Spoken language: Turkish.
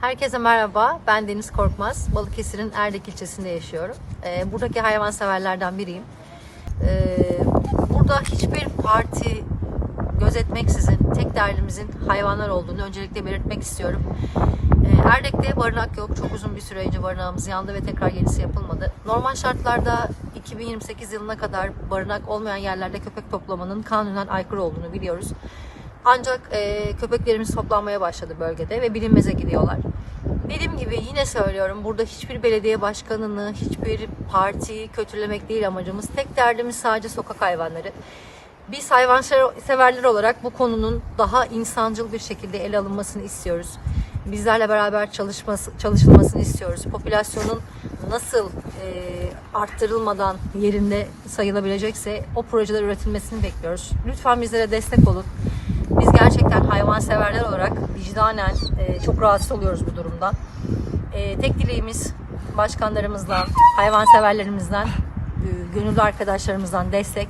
Herkese merhaba. Ben Deniz Korkmaz. Balıkesir'in Erdek ilçesinde yaşıyorum. Ee, buradaki hayvanseverlerden biriyim. Ee, burada hiçbir parti gözetmeksizin tek derdimizin hayvanlar olduğunu öncelikle belirtmek istiyorum. Ee, Erdek'te barınak yok. Çok uzun bir süre önce barınağımız yandı ve tekrar yenisi yapılmadı. Normal şartlarda 2028 yılına kadar barınak olmayan yerlerde köpek toplamanın kanunen aykırı olduğunu biliyoruz. Ancak e, köpeklerimiz toplanmaya başladı bölgede ve bilinmeze gidiyorlar. Dediğim gibi yine söylüyorum burada hiçbir belediye başkanını, hiçbir partiyi kötülemek değil amacımız. Tek derdimiz sadece sokak hayvanları. Biz hayvanseverler olarak bu konunun daha insancıl bir şekilde ele alınmasını istiyoruz. Bizlerle beraber çalışması, çalışılmasını istiyoruz. Popülasyonun nasıl e, arttırılmadan yerinde sayılabilecekse o projeler üretilmesini bekliyoruz. Lütfen bizlere destek olun. Hayvanseverler olarak vicdanen e, çok rahatsız oluyoruz bu durumdan. E, tek dileğimiz başkanlarımızdan, hayvanseverlerimizden, e, gönüllü arkadaşlarımızdan destek.